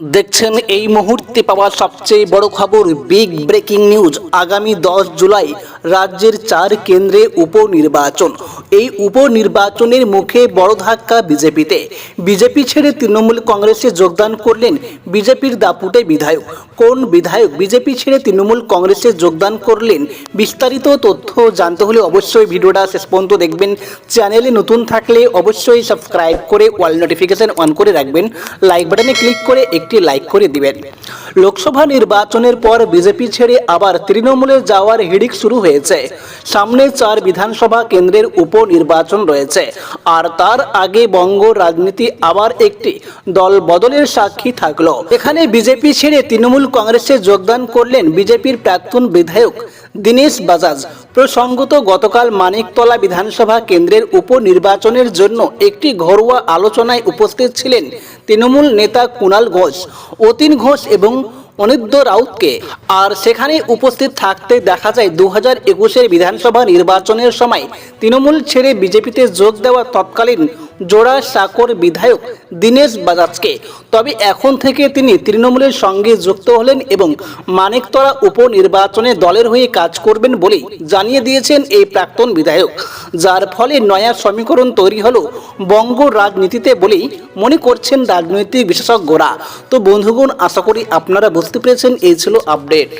দেখছেন এই মুহূর্তে পাওয়া সবচেয়ে বড় খবর বিগ ব্রেকিং নিউজ আগামী দশ জুলাই। রাজ্যের চার কেন্দ্রে উপনির্বাচন। এই উপনির্বাচনের মুখে বড় ধাক্কা বিজেপিতে। বিজেপি ছেড়ে তৃণমূল কংগ্রেসে যোগদান করলেন বিজেপির দাপুটে বিধায়ক। কোন বিধায়ক বিজেপি ছেড়ে তৃণমূল কংগ্রেসে যোগদান করলেন বিস্তারিত তথ্য জানতে হলে অবশ্যই ভিডিওটা শেষ পর্যন্ত দেখবেন। চ্যানেলে নতুন থাকলে অবশ্যই সাবস্ক্রাইব করে অল নোটিফিকেশন অন করে রাখবেন। লাইক বাটনে ক্লিক করে একটি লাইক করে দিবেন। লোকসভা নির্বাচনের পর বিজেপি ছেড়ে আবার তৃণমূলে যাওয়ার হিড়িক শুরু হয়েছে। সামনে চার বিধানসভা কেন্দ্রের উপনির্বাচন রয়েছে। আর তার আগে বঙ্গ রাজনীতি আবার একটি দল বদলের সাক্ষী থাকল। এখানে বিজেপি ছেড়ে তৃণমূল কংগ্রেসে যোগদান করলেন বিজেপির প্রাক্তন বিধায়ক দীনেশ বাজাজ। প্রসঙ্গত, গতকাল মানিকতলা বিধানসভা কেন্দ্রের উপনির্বাচনের জন্য একটি ঘরোয়া আলোচনায় উপস্থিত ছিলেন তৃণমূল নেতা কুণাল ঘোষ, অতীন ঘোষ এবং অনিদ্য রাউতকে। আর সেখানে উপস্থিত থাকতে দেখা যায় দু হাজার একুশের বিধানসভা নির্বাচনের সময় তৃণমূল ছেড়ে বিজেপিতে যোগ দেওয়া তৎকালীন জোড়া সাকর বিধায়ক দীনেশ বাজাজকে। তবে এখন থেকে তিনি তৃণমূলের সঙ্গে যুক্ত হলেন এবং মানিকতলা উপনির্বাচনে দলের হয়ে কাজ করবেন বলেই জানিয়ে দিয়েছেন এই প্রাক্তন বিধায়ক। যার ফলে নয়া সমীকরণ তৈরি হলো বঙ্গ রাজনীতিতে বলেই মনে করছেন রাজনৈতিক বিশেষজ্ঞরা। তো বন্ধুগণ, আশা করি আপনারা বুঝতে পেরেছেন, এই ছিল আপডেট।